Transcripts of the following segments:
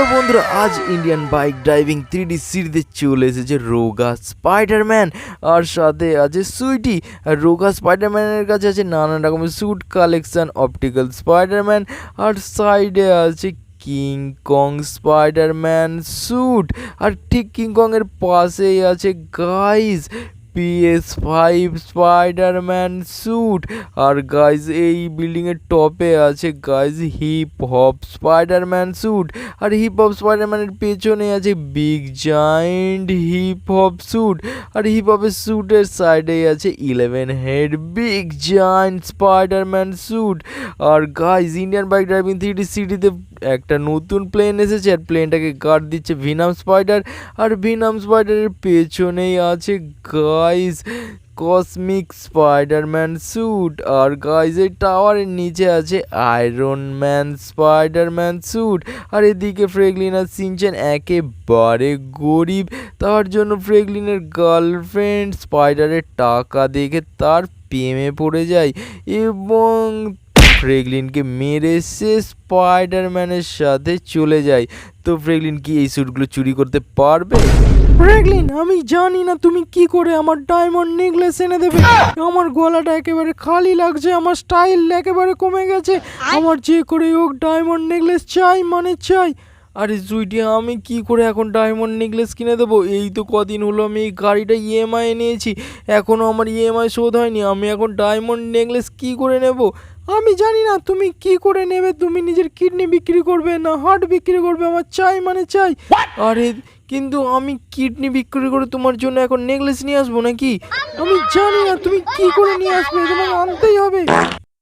Hello বন্ধুরা, আজ Indian bike driving three D সিরিজে চলে এসেছে রোগা স্পাইডারম্যান আর সাথে আছে সুইটি। আর রোগা স্পাইডারম্যানের কাছে আছে নানান রকমের স্যুট কালেকশন অপটিক্যাল স্পাইডারম্যান আর সাইডে আছে কিং কং স্পাইডারম্যান স্যুট আর ঠিক কিং কং এর পাশেই আছে guys PS five Spiderman suit আর গাইজ এই বিল্ডিং এর টপে আছে guys hip hop Spiderman suit আর হিপ হপ স্পাইডারম্যানের পেছনে আছে big giant hip hop suit আর হিপ হপের স্যুটের সাইডে আছে eleven head big giant Spiderman suit আর guys Indian bike driving three সিটিতে একটা নতুন প্লেন এসেছে আর প্লেনটাকে গার্ড দিচ্ছে ভিনাম স্পাইডার আর ভিনাম স্পাইডারের পেছনেই আছে গাইজ কসমিক স্পাইডারম্যান স্যুট আর গাইজ এই টাওয়ারের নিচে আছে আয়রন ম্যান স্পাইডারম্যান স্যুট আর এদিকে ফ্রেগলিন আর সিনচেন একেবারে গরিব তার জন্য ফ্রেগলিনের গার্লফ্রেন্ড স্পাইডারের টাকা দেখে তার প্রেমে পড়ে যায় এবং ফ্রেগলিনকে মেরে সে স্পাইডারম্যানের সাথে চলে যায়। তো ফ্রেগলিন কি এই স্যুটগুলো চুরি করতে পারবে? ফ্রেগলিন, আমি জানি না তুমি কি করে আমার ডায়মন্ড নেকলেস এনে দেবে। আমার গলাটা একেবারে খালি লাগছে, আমার স্টাইল একেবারে কমে গেছে। আমার যে করে হোক ডায়মন্ড নেকলেস চাই মানে চাই। আরে সুইটি, আমি কি করে এখন ডায়মন্ড নেকলেস কিনে দেবো? এই তো কদিন হলো আমি এই গাড়িটা ইএমআই নিয়েছি এখনও আমার ইএমআই শোধ হয়নি। আমি এখন ডায়মন্ড নেকলেস কি করে নেব? আমি জানি না তুমি কি করে নেবে? তুমি নিজের কিডনি বিক্রি করবে না হার্ট বিক্রি করবে আমার চাই মানে চাই। আরে কিন্তু আমি কিডনি বিক্রি করে তোমার জন্য এখন নেকলেস নিয়ে আসব নাকি? আমি জানি না তুমি কি করে নিয়ে আসবে? তোমাকে আনতেই হবে।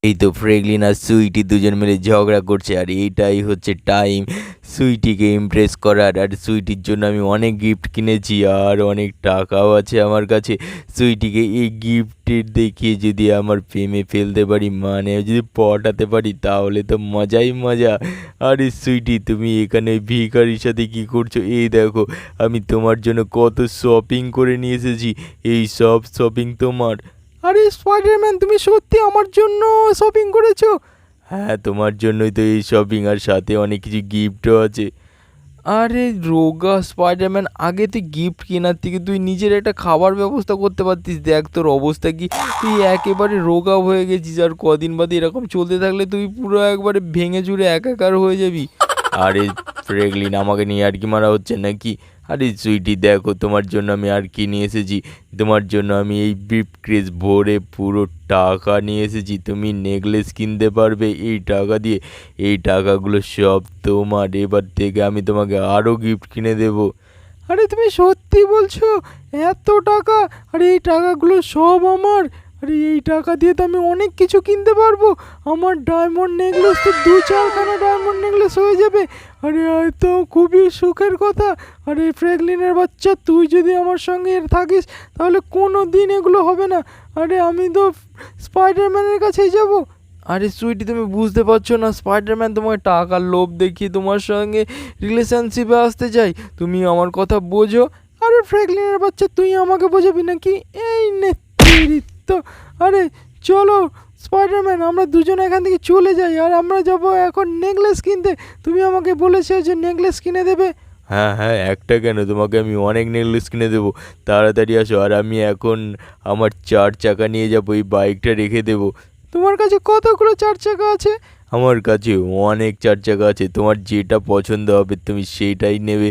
এই তো ফ্রেগলিন আর সুইটি দুজন মিলে ঝগড়া করছে, আর এইটাই হচ্ছে টাইম সুইটিকে ইমপ্রেস করার, আর সুইটির জন্য আমি অনেক গিফট কিনেছি, আর অনেক টাকাও আছে আমার কাছে। সুইটিকে এই গিফটের দেখিয়ে যদি আমার প্রেমে ফেলতে পারি মানে যদি পটাতে পারি, তাহলে তো মজাই মজা। আরে সুইটি, তুমি এখানে ভিখারির সাথে কি করছ? এই দেখো, আমি তোমার জন্য কত শপিং করে নিয়ে এসেছি। এই সব শপিং তোমার। আরে স্পাইডারম্যান তুমি সত্যি আমার জন্য শপিং করেছ? হ্যাঁ তোমার জন্যই তো এই শপিং আর সাথে অনেক কিছু গিফটও আছে। আরে রোগা স্পাইডারম্যান আগে তুই গিফট কেনার থেকে তুই নিজের একটা খাবার ব্যবস্থা করতে পারতিস। দেখ তোর অবস্থা কি তুই একেবারে রোগা হয়ে গেছিস আর কদিন বাদে এরকম চলতে থাকলে তুই পুরো একবারে ভেঙে চুরে একাকার হয়ে যাবি। আরে ফ্রেগলিন আমাকে নিয়ে আর কি মারা হচ্ছে নাকি? আরে সুইটি, দেখো, তোমার জন্য আমি আর কি নিয়ে এসেছি? তোমার জন্য আমি এই বিপ ক্রেজ ভরে পুরো টাকা নিয়ে এসেছি। তুমি নেকলেস কিনতে পারবে এই টাকা দিয়ে। এই টাকাগুলো সব তোমার। এবার থেকে আমি তোমাকে আরও গিফট কিনে দেবো। আরে তুমি সত্যি বলছো? এত টাকা? আরে এই টাকাগুলো সব আমার। আরে এই টাকা দিয়ে তো আমি অনেক কিছু কিনতে পারব। আমার ডায়মন্ড নেকলেস তো দু চারখানা ডায়মন্ড নেকলেস হয়ে যাবে। আরে তো খুবই সুখের কথা। আরে ফ্র্যাগলিনের বাচ্চা তুই যদি আমার সঙ্গে থাকিস তাহলে কোনো দিন এগুলো হবে না। আরে আমি তো স্পাইডারম্যানের কাছেই যাব। আরে সুইটি তুমি বুঝতে পারছ না স্পাইডারম্যান তোমাকে টাকার লোভ দেখিয়ে তোমার সঙ্গে রিলেশনশিপে আসতে চাই। তুমি আমার কথা বোঝো। আরে ফ্র্যাগলিনের বাচ্চা তুই আমাকে বোঝাবি নাকি? এই নেতৃত্ব আরে চলো স্পাইডারম্যান আমরা দুজন এখান থেকে চলে যাই আর আমরা যাব এখন নেকলেস কিনতে। তুমি আমাকে বলেছ যে নেকলেস কিনে দেবে। হ্যাঁ হ্যাঁ একটা কেন? তোমাকে আমি অনেক নেকলেস কিনে দেবো। তাড়াতাড়ি আসো আর আমি এখন আমার চার চাকা নিয়ে যাব এই বাইকটা রেখে দেবো। তোমার কাছে কতগুলো চার চাকা আছে? আমার কাছে অনেক চার চাকা আছে। তোমার যেটা পছন্দ হবে তুমি সেইটাই নেবে।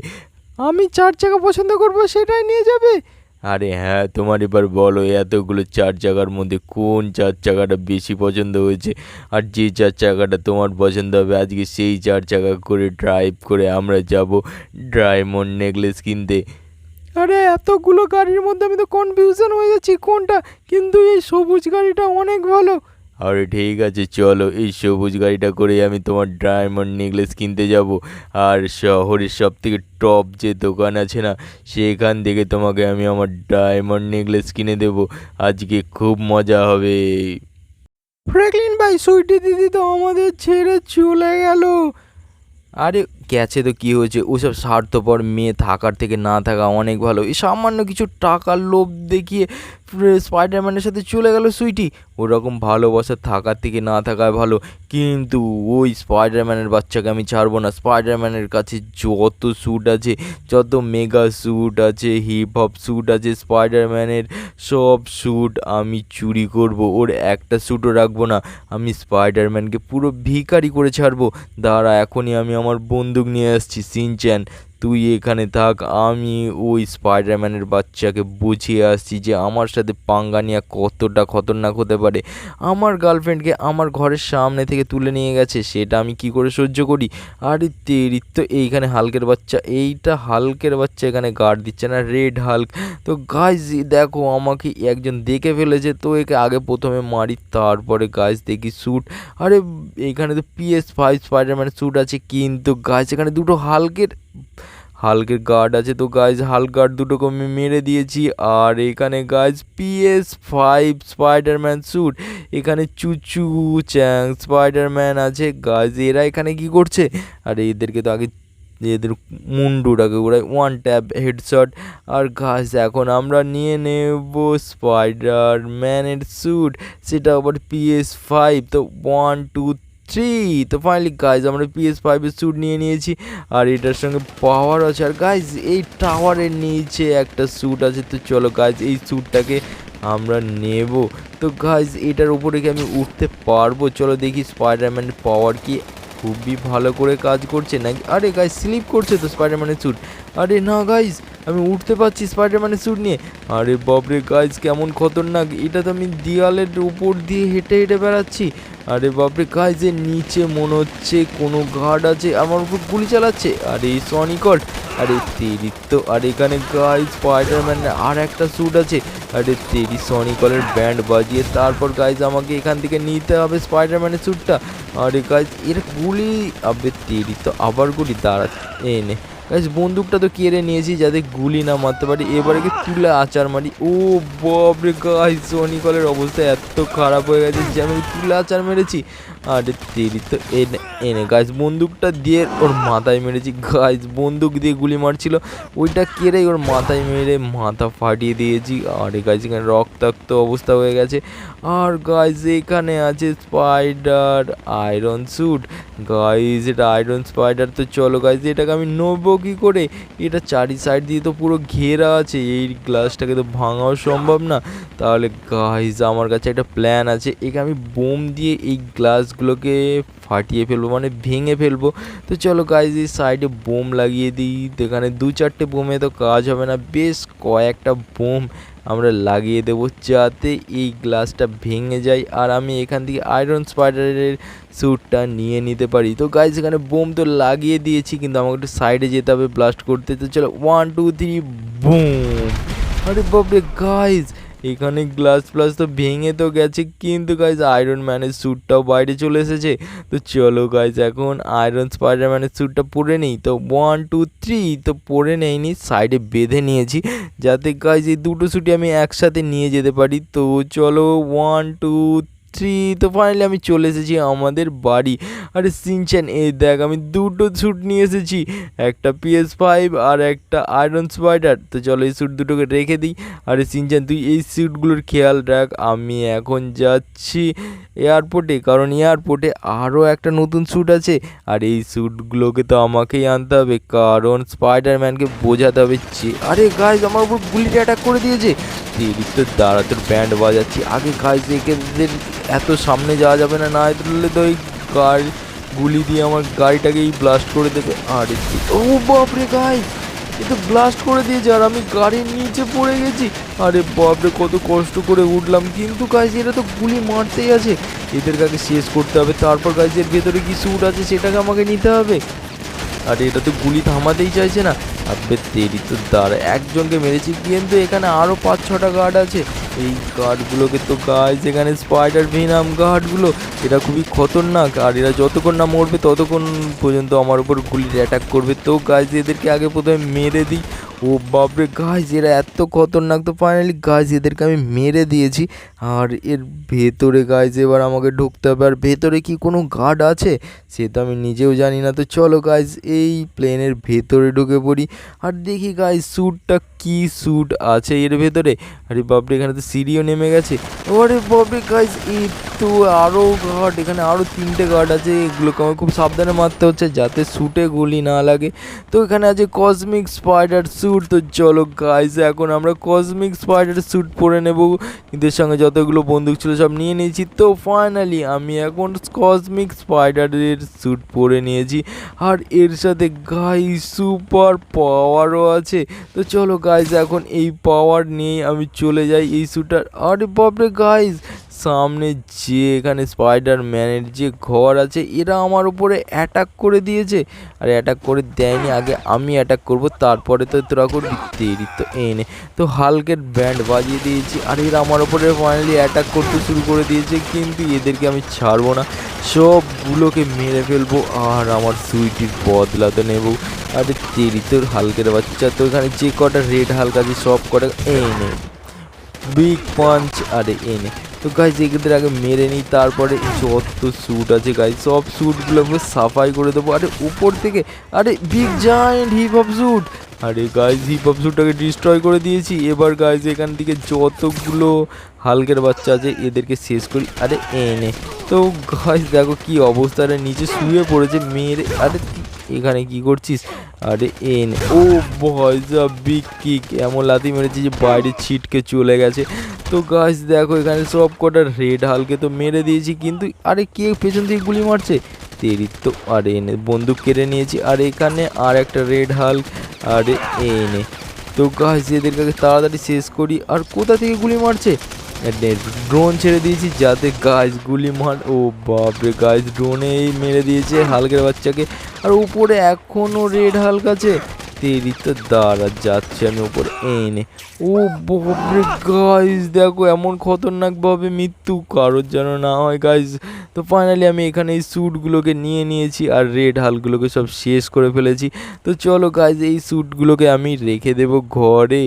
আমি চার চাকা পছন্দ করব সেটাই নিয়ে যাবে? আরে হ্যাঁ তোমার এবার বলো, এতগুলো চার চাকার মধ্যে কোন চার চাকাটা বেশি পছন্দ হয়েছে? আর যে চার চাকাটা তোমার পছন্দ হবে, আজকে সেই চার চাকা করে ড্রাইভ করে আমরা যাব ডায়মন্ড নেকলেস কিনতে। আরে, এতগুলো গাড়ির মধ্যে আমি তো কনফিউশন হয়ে যাচ্ছি, কোনটা? কিন্তু এই সবুজ গাড়িটা অনেক ভালো। আরে ঠিক আছে, চলো এই সবুজ গাড়িটা করে আমি তোমার ডায়মন্ড নেকলেস কিনতে যাব। আর শহরের সব থেকে টপ যে দোকান আছে না, সেখান থেকে তোমাকে আমি আমার ডায়মন্ড নেকলেস কিনে দেবো। আজকে খুব মজা হবে। ফ্র্যাঙ্কলিন ভাই, সুইটি দিদি তো আমাদের ছেড়ে চলে গেল। আরে গেছে তো কী হয়েছে? ওসব স্বার্থপর মেয়ে থাকার থেকে না থাকা অনেক ভালো। এই সামান্য কিছু টাকার লোভ দেখিয়ে স্পাইডারম্যানের সাথে চলে গেল সুইটি। ওরকম ভালোবাসা থাকার থেকে না থাকায় ভালো। কিন্তু ওই স্পাইডারম্যানের বাচ্চাকে আমি ছাড়বো না। স্পাইডারম্যানের কাছে যত স্যুট আছে, যত মেগা স্যুট আছে হিপ হপ স্যুট আছে স্পাইডারম্যানের সব স্যুট আমি চুরি করব। ওর একটা স্যুটও রাখব না। আমি স্পাইডারম্যানকে পুরো ভিখারি করে ছাড়বো। দাঁড়া, এখনই আমি আমার বন্দুক নিয়ে আসছি সিনচ্যান তুই এখানে থাক, আমি ওই স্পাইডারম্যানের বাচ্চাকে বুঝিয়ে আসছি যে আমার সাথে পাঙ্গা নেওয়া কতটা খতরনাক হতে পারে। আমার গার্লফ্রেন্ডকে আমার ঘরের সামনে থেকে তুলে নিয়ে গেছে, সেটা আমি কি করে সহ্য করি? আরে তেরি, তো এইখানে হালকের বাচ্চা, এইটা হালকের বাচ্চা এখানে গার্ড দিচ্ছে না রেড হাল্ক। তো গাইজ দেখো আমাকে একজন দেখে ফেলেছে, তো একে আগে প্রথমে মারি, তারপরে গাইজ দেখি স্যুট আরে এইখানে তো পিএস ফাইভ স্পাইডারম্যানের স্যুট আছে, কিন্তু গাইজ এখানে দুটো হালকের হালকের গার্ড আছে তো গাইজ হালক গার্ড দুটোকে আমি মেরে দিয়েছি। আর এখানে guys PS five Spiderman suit এখানে চুচু চ্যাং স্পাইডারম্যান আছে। গাইজ এরা এখানে কি করছে? আর এদেরকে তো আগে, এদের মুন্ডুটাকে ওরাই ওয়ান ট্যাপ হেডশট আর গাছ এখন আমরা নিয়ে নেব স্পাইডার ম্যানের স্যুট সেটা আবার পিএস ফাইভ তো ওয়ান টু থ্রি তো ফাইনালি গাইজ আমরা পিএস ফাইভের স্যুট নিয়ে নিয়েছি। আর এটার সঙ্গে পাওয়ার আছে। আর গাইজ এই টাওয়ারের নিচে একটা স্যুট আছে। তো চলো গাইজ এই স্যুটটাকে আমরা নেব। তো গাইজ এটার উপরে কি আমি উঠতে পারব। চলো দেখি স্পাইডারম্যানের পাওয়ার কি খুবই ভালো করে কাজ করছে নাকি? আরে গাইজ স্লিপ করছে তো স্পাইডারম্যানের স্যুট আরে না গাইজ আমি উঠতে পারছি স্পাইডারম্যানের স্যুট নিয়ে। আরে বাপরে গাইজ কেমন খতরনাক। এটা তো আমি দেওয়ালের উপর দিয়ে হেঁটে হেঁটে বেড়াচ্ছি। আরে বাপরে গাইজের নিচে মনে হচ্ছে কোনো গার্ড আছে, আমার উপর গুলি চালাচ্ছে। আরে সনিকল আরে তেরি তো, আর এখানে গাইজ স্পাইডারম্যান আর একটা স্যুট আছে। আরে তেরি সনিকলের ব্যান্ড বাজিয়ে তারপর গাইজ আমাকে এখান থেকে নিতে হবে স্পাইডারম্যানের স্যুটটা আরে গাইজ এর গুলি, আবে তেরি তো, আবার গুলি, দাঁড়া এ গাইজ বন্দুকটা তো কেড়ে নিয়েছি, যাতে গুলি না মারতে পারি। এবারে কি তুলে আচার মারি? ও বাপরে গাইজ সনিকলের অবস্থা এত খারাপ হয়ে গেছে যে আমি তুলে আচার মেরেছি। আরে তেরি তো এনে এনে গাইজ বন্দুকটা দিয়ে ওর মাথায় মেরেছি। গাইজ বন্দুক দিয়ে গুলি মারছিল। ওইটা কেড়ে ওর মাথায় মেরে মাথা ফাটিয়ে দিয়েছি। আরে গাইজ এখানে রক্তাক্ত অবস্থা হয়ে গেছে। আর গাইজ এখানে আছে স্পাইডার আয়রন স্যুট গাইজ এটা আয়রন স্পাইডার তো চলো গাইজ এটাকে আমি নেব কী করে? এটা চারি সাইড দিয়ে তো পুরো ঘেরা আছে, এই গ্লাসটাকে তো ভাঙাও সম্ভব না। তাহলে গাইজ আমার কাছে একটা প্ল্যান আছে, একে আমি বোম দিয়ে এই গ্লাসগুলোকে ফাটিয়ে ফেলব মানে ভেঙে ফেলব। তো চলো গাইজ এই সাইডে বোম লাগিয়ে দিই। এখানে দু চারটে বোমে তো কাজ হবে না, বেশ কয়েকটা বোম। আমরা লাগিয়ে দেবো যাতে এই গ্লাসটা ভেঙে যায় আর আমি এখান থেকে আয়রন স্পাইডারের স্যুটটা নিয়ে নিতে পারি। তো গাইজ এখানে বোম তো লাগিয়ে দিয়েছি, কিন্তু আমাকে একটু সাইডে যেতে হবে ব্লাস্ট করতে। তো চলো ওয়ান টু থ্রি বুম আরে বাপরে গাইজ এখানে গ্লাস ফ্লাস তো ভেঙে তো গেছে, কিন্তু গাইজ আয়রন ম্যানের স্যুটটাও বাইরে চলে এসেছে। তো চলো গাইজ এখন আয়রন স্পাইডার ম্যানের স্যুটটা পরে নেই, তো ওয়ান টু থ্রি তো পরে নেইনি সাইডে বেঁধে নিয়েছি, যাতে গাইজ এই দুটো স্যুটই আমি একসাথে নিয়ে যেতে পারি। তো চলো ওয়ান টু থ্রি তো ফাইনালি আমি চলে এসেছি আমাদের বাড়ি। আরে সিনচ্যান এই দেখ, আমি দুটো স্যুট নিয়ে এসেছি। একটা পিএস ফাইভ আর একটা আয়রন স্পাইডার তো চলো এই স্যুট দুটোকে রেখে দিই। আরে সিনচ্যান, তুই এই স্যুটগুলোর খেয়াল রাখ, আমি এখন যাচ্ছি এয়ারপোর্টে কারণ এয়ারপোর্টে আরও একটা নতুন স্যুট আছে। আর এই স্যুটগুলোকে তো আমাকেই আনতে হবে। কারণ স্পাইডারম্যানকে বোঝাতে হবে আরে গাইজ আমার উপর গুলিটা অ্যাটাক করে দিয়েছে। তো দাঁড়া, তোর ব্যান্ড বাজাচ্ছি। আগে গাইজ এদের এত সামনে যাওয়া যাবে না না দিলে তো ওই গাড়ি, গুলি দিয়ে আমার গাড়িটাকেই ব্লাস্ট করে দেবে। আরে ও বাপরে গাইজ এ তো ব্লাস্ট করে দিয়েছে আর আমি গাড়ির নিচে পড়ে গেছি। আরে বাপরে, কত কষ্ট করে উঠলাম। কিন্তু গাইজ এরা তো গুলি মারতেই আছে। এদের আগে শেষ করতে হবে? তারপর গাইজের ভেতরে কি স্যুট আছে, সেটাকে আমাকে নিতে হবে। আর এটা তো গুলি থামাতেই চাইছে না। আবে, দেরি তো দাঁড়া। একজনকে মেরেছি, কিন্তু এখানে আরও পাঁচ ছটা গার্ড আছে। এই গার্ডগুলোকে তো গাইজ এখানে স্পাইডার ভিনাম গার্ডগুলো এরা খুবই খতরনাক। আর এরা যতক্ষণ না মরবে, ততক্ষণ পর্যন্ত আমার উপর গুলির অ্যাটাক করবে। তো গাইজ এদেরকে আগে প্রথমে মেরে দিই। ও বাপরে গাছ এরা এত খতরনাক। তো ফাইনালি গাছ এদেরকে আমি মেরে দিয়েছি। আর এর ভেতরে গাছ এবার আমাকে ঢুকতে হবে। আর ভেতরে কি কোনো গার্ড আছে? সে তো আমি নিজেও জানি না। তো চলো গাছ এই প্লেনের ভেতরে ঢুকে পড়ি। আর দেখি গাছ স্যুটটা কি স্যুট আছে এর ভেতরে? আরে বাপরে, এখানে তো সিঁড়িও নেমে গেছে। ওরে বাপরে গাইজ এই তো আরও গার্ড এখানে আরও তিনটে গার্ড আছে, এগুলোকে আমার খুব সাবধানে মারতে হচ্ছে যাতে স্যুটে গুলি না লাগে। তো এখানে আছে কসমিক স্পাইডার স্যুট তো চলো গাইজ এখন আমরা কসমিক স্পাইডার স্যুট পরে নেব। এর সঙ্গে যতগুলো বন্দুক ছিল সব নিয়ে নিয়েছি। তো ফাইনালি আমি এখন কসমিক স্পাইডারের স্যুট পরে নিয়েছি। আর এর সাথে গাইজ সুপার পাওয়ারও আছে। তো চলো গাইজ এখন এই পাওয়ার নিয়ে আমি চলে যাই এই শ্যুটার আরে বাপরে গাইজ সামনে যে এখানে স্পাইডার ম্যানের যে ঘর আছে, এরা আমার উপরে অ্যাটাক করে দিয়েছে। আর অ্যাটাক করে দেয়নি, আগে আমি অ্যাটাক করব, তারপরে তো তোরা করবি। দেরি তো এনে। তো হালকের ব্যান্ড বাজিয়ে দিয়েছি, আর এরা আমার উপরে ফাইনালি অ্যাটাক করতে শুরু করে দিয়েছে, কিন্তু এদেরকে আমি ছাড়বো না। সবগুলোকে মেরে ফেলব, আর আমার সুইটির বদলা তো নেব। আরে তেরি তোর হালকের বাচ্চা, তো এখানে যে কটা রেড হালকা আছে, সব কটা এনে। বিগ পাঞ্চ আরে এনে। তো গাইজ এদের আগে মেরে নিই, তারপরে যত স্যুট আছে গাইজ সব স্যুটগুলো আমি সাফাই করে দেবো। আরে, উপর থেকে, আরে big giant hip hop suit আরে গাইজ হিপ হপ স্যুটটাকে ডিস্ট্রয় করে দিয়েছি। এবার গাইজ এখান থেকে যতগুলো হালকের বাচ্চা আছে, এদেরকে শেষ করি। আরে এনে তো গাইজ দেখো কি অবস্থা। আরে, নিচে শুয়ে পড়েছে মেরে আরে এখানে কি করছিস? আরে এন ও ভয়জা বিগ কিক এমন লাথি মেরেছে যে বাইরে ছিটকে চলে গেছে। তো গাছ দেখো, এখানে সব কটা রেড হালকে তো মেরে দিয়েছি, কিন্তু আরে কে পেছন থেকে গুলি মারছে? তেরি তো, আরে এনে বন্দুক কেড়ে নিয়েছি, আর এখানে আর একটা রেড হাল আরে এনে। তো গাছ এদেরকে কাছে তাড়াতাড়ি শেষ করি, আর কোথা থেকে গুলি মারছে? ড্রোন ছেড়ে দিয়েছি, যাতে গাছ গুলি মার, ও বাপরে গাছ ড্রোনেই মেরে দিয়েছে হালকের বাচ্চাকে। আর উপরে এখনও রেড হালক আছে। তেরি তো দাঁড়া যাচ্ছে আমি ওপরে এনে। ও বাপরে গাইজ দেখো এমন খতরনাকভাবে মৃত্যু, কারোর যেন না হয় গাইজ তো ফাইনালি আমি এখানে এই স্যুটগুলোকে নিয়ে নিয়েছি আর রেড হালগুলোকে সব শেষ করে ফেলেছি। তো চলো গাইজ এই স্যুটগুলোকে আমি রেখে দেবো ঘরে।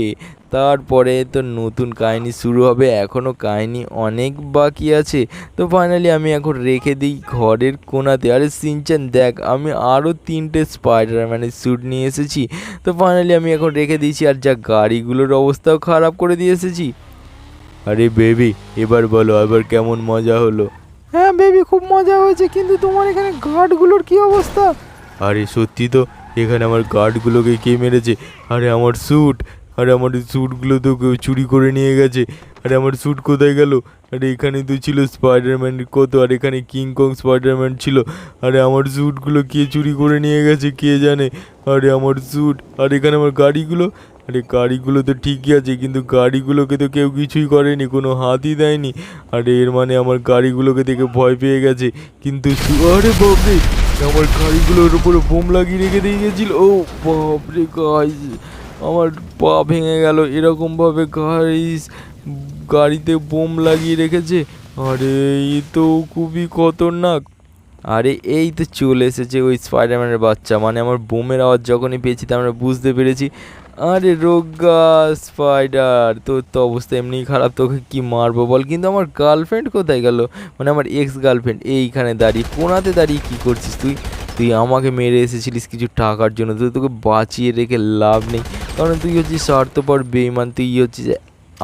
তারপরে তো নতুন কাহিনী শুরু হবে এখনও কাহিনী অনেক বাকি আছে। তো ফাইনালি আমি এখন রেখে দিই ঘরের কোনাতে। আরে সিনচান দেখ আমি আরও তিনটে স্পাইডারম্যানের স্যুট নিয়ে এসেছি। তো ফাইনালি আমি এখন রেখে দিয়েছি আর যা গাড়িগুলোর অবস্থাও খারাপ করে দিয়ে এসেছি। আরে বেবি এবার বলো এবার কেমন মজা হলো? হ্যাঁ বেবি খুব মজা হয়েছে কিন্তু তোমার এখানে গার্ডগুলোর কি অবস্থা? আরে সত্যি তো এখানে আমার গার্ডগুলোকে কে মেরেছে? আরে আমার স্যুট আরে আমার স্যুটগুলো তো কেউ চুরি করে নিয়ে গেছে। আরে আমার স্যুট কোথায় গেল? আরে এখানে তো ছিল স্পাইডারম্যান কত, আর এখানে কিং কং স্পাইডারম্যান ছিল। আরে আমার স্যুটগুলো কে চুরি করে নিয়ে গেছে কে জানে? আরে আমার স্যুট আর এখানে আমার গাড়িগুলো? আরে গাড়িগুলো তো ঠিকই আছে, কিন্তু গাড়িগুলোকে তো কেউ কিছুই করেনি, কোনো হাতই দেয়নি। আরে এর মানে আমার গাড়িগুলোকে দেখে ভয় পেয়ে গেছে। কিন্তু আরে বাপরে! আমার গাড়িগুলোর উপরে বোম লাগিয়ে রেখে দিয়ে গেছিল। ও বাপরে গাইস আমার পা ভেঙে গেল। এরকমভাবে গাইস গাড়িতে বোম লাগিয়ে রেখেছে। আরে, এই তো খুবই খতরনাক। আরে, এই তো চলে এসেছে ওই স্পাইডারম্যানের বাচ্চা। মানে আমার বোমের আওয়াজ যখনই পেয়েছি তা আমরা বুঝতে পেরেছি। আরে, রোগা স্পাইডার তোর তো অবস্থা এমনিই খারাপ, তোকে কি মারবো বল? কিন্তু আমার গার্লফ্রেন্ড কোথায় গেল? মানে আমার এক্স গার্লফ্রেন্ড এইখানে দাঁড়িয়ে, কোনাতে দাঁড়িয়ে কি করছিস তুই? তুই আমাকে মেরে এসেছিলিস কিছু টাকার জন্য তুই তোকে বাঁচিয়ে রেখে লাভ নেই। কারণ তুই হচ্ছিস স্বার্থপর বেইমান তুই হচ্ছিস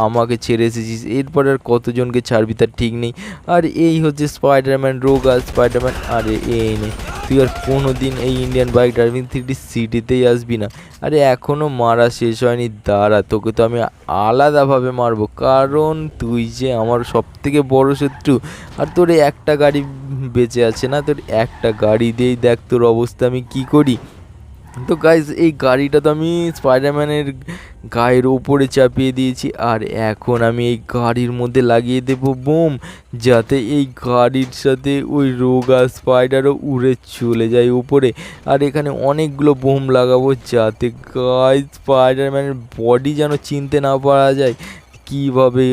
আমাকে ছেড়ে এসেছিস, এরপর আর কতজনকে ছাড়বি তার ঠিক নেই। আর এই হচ্ছে স্পাইডারম্যান রোগা স্পাইডারম্যান আরে এই নেই তুই আর কোনো দিন এই ইন্ডিয়ান বাইক ড্রাইভিং থ্রি সিটিতেই আসবি না। আরে এখনও মারা শেষ হয়নি, দাঁড়া, তোকে তো আমি আলাদাভাবে মারবো, কারণ তুই যে আমার সব থেকে বড় শত্রু, আর তোর একটা গাড়ি বেঁচে আছে না, তোর একটা গাড়ি দিয়েই দেখ তোর অবস্থা আমি কি করি। তো গাইজ এই গাড়িটা তো আমি স্পাইডারম্যানের গায়ের ওপরে চাপিয়ে দিয়েছি। আর এখন আমি এই গাড়ির মধ্যে লাগিয়ে দেব বোম, যাতে এই গাড়ির সাথে ওই রোগা স্পাইডারও উড়ে চলে যায় উপরে। আর এখানে অনেকগুলো বোম লাগাবো যাতে গাইজ স্পাইডারম্যানের বডি যেন চিনতে না পারা যায়। কীভাবে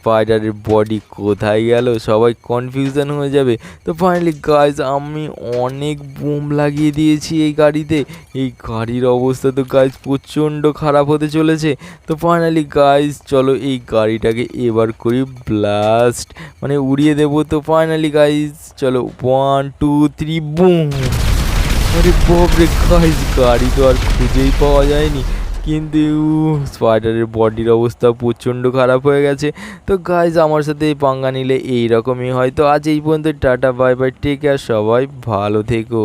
স্পাইডারের বডি কোথায় গেল? সবাই কনফিউশন হয়ে যাবে। তো ফাইনালি গাইজ আমি অনেক বুম লাগিয়ে দিয়েছি এই গাড়িতে। এই গাড়ির অবস্থা তো গাইজ প্রচণ্ড খারাপ হতে চলেছে। তো ফাইনালি গাইজ চলো এই গাড়িটাকে এবার করি ব্লাস্ট মানে উড়িয়ে দেবো। তো ফাইনালি গাইজ চলো ওয়ান টু থ্রি বুম আরে বাপরে গাইজ গাড়ি তো আর খুঁজেই পাওয়া যায়নি। কিন্তু স্পাইডারের বডির অবস্থা প্রচণ্ড খারাপ হয়ে গেছে। তো গাইজ আমার সাথে এই পাঙ্গা নিলে এইরকমই হয়। তো আজ এই পর্যন্ত tata bye bye take care সবাই ভালো থেকো।